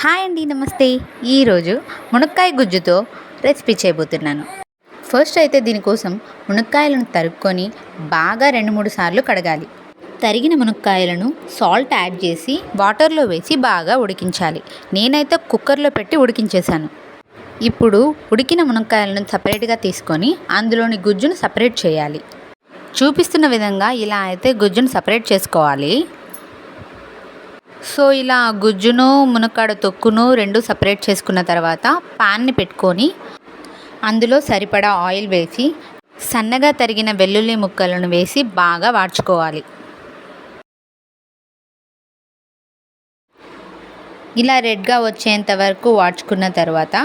Hi అండి నమస్తే. ఈరోజు మునక్కాయ గుజ్జుతో రెసిపీ చేయబోతున్నాను. ఫస్ట్ అయితే దీనికోసం మునక్కాయలను తరుక్కొని బాగా రెండు మూడు సార్లు కడగాలి. తరిగిన మునక్కాయలను సాల్ట్ యాడ్ చేసి వాటర్లో వేసి బాగా ఉడికించాలి. నేనైతే కుక్కర్లో పెట్టి ఉడికించేశాను. ఇప్పుడు ఉడికిన మునక్కాయలను సపరేట్గా తీసుకొని అందులోని గుజ్జును సపరేట్ చేయాలి. చూపిస్తున్న విధంగా ఇలా అయితే గుజ్జును సపరేట్ చేసుకోవాలి. సో ఇలా గుజ్జును మునక్కాడ తొక్కును రెండు సపరేట్ చేసుకున్న తర్వాత పాన్ని పెట్టుకొని అందులో సరిపడా ఆయిల్ వేసి సన్నగా తరిగిన వెల్లుల్లి ముక్కలను వేసి బాగా వాడ్చుకోవాలి. ఇలా రెడ్గా వచ్చేంత వరకు వాడ్చుకున్న తర్వాత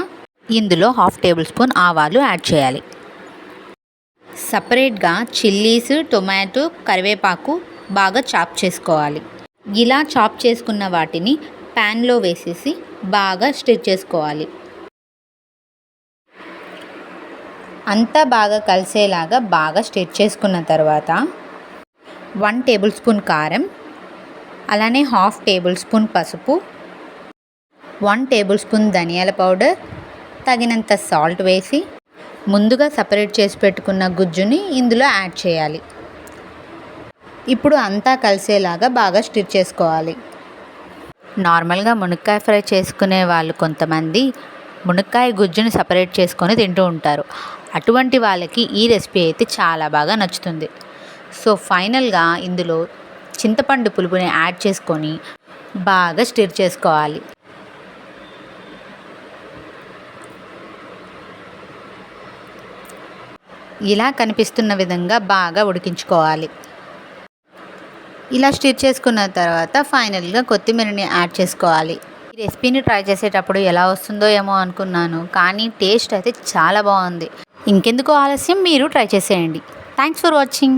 ఇందులో హాఫ్ టేబుల్ స్పూన్ ఆవాలు యాడ్ చేయాలి. సపరేట్గా చిల్లీస్ టొమాటో కరివేపాకు బాగా చాప్ చేసుకోవాలి. ఇలా చాప్ చేసుకున్న వాటిని ప్యాన్లో వేసేసి బాగా స్టిచ్ చేసుకోవాలి. అంతా బాగా కలిసేలాగా బాగా స్టిచ్ చేసుకున్న తర్వాత వన్ టేబుల్ స్పూన్ కారం అలానే హాఫ్ టేబుల్ స్పూన్ పసుపు వన్ టేబుల్ స్పూన్ ధనియాల పౌడర్ తగినంత సాల్ట్ వేసి ముందుగా సపరేట్ చేసి పెట్టుకున్న గుజ్జుని ఇందులో యాడ్ చేయాలి. ఇప్పుడు అంతా కలిసేలాగా బాగా స్టిచ్ చేసుకోవాలి. నార్మల్గా మునక్కాయ ఫ్రై చేసుకునే వాళ్ళు కొంతమంది మునక్కాయ గుజ్జుని సపరేట్ చేసుకొని తింటూ ఉంటారు. అటువంటి వాళ్ళకి ఈ రెసిపీ అయితే చాలా బాగా నచ్చుతుంది. సో ఫైనల్గా ఇందులో చింతపండు పులుపుని యాడ్ చేసుకొని బాగా స్టిర్ చేసుకోవాలి. ఇలా కనిపిస్తున్న విధంగా బాగా ఉడికించుకోవాలి. ఇలా స్టిచ్ చేసుకున్న తర్వాత ఫైనల్గా కొత్తిమీరని యాడ్ చేసుకోవాలి. ఈ రెసిపీని ట్రై చేసేటప్పుడు ఎలా వస్తుందో ఏమో అనుకున్నాను కానీ టేస్ట్ అయితే చాలా బాగుంది. ఇంకెందుకు ఆలస్యం? మీరు ట్రై చేసేయండి. Thanks for watching.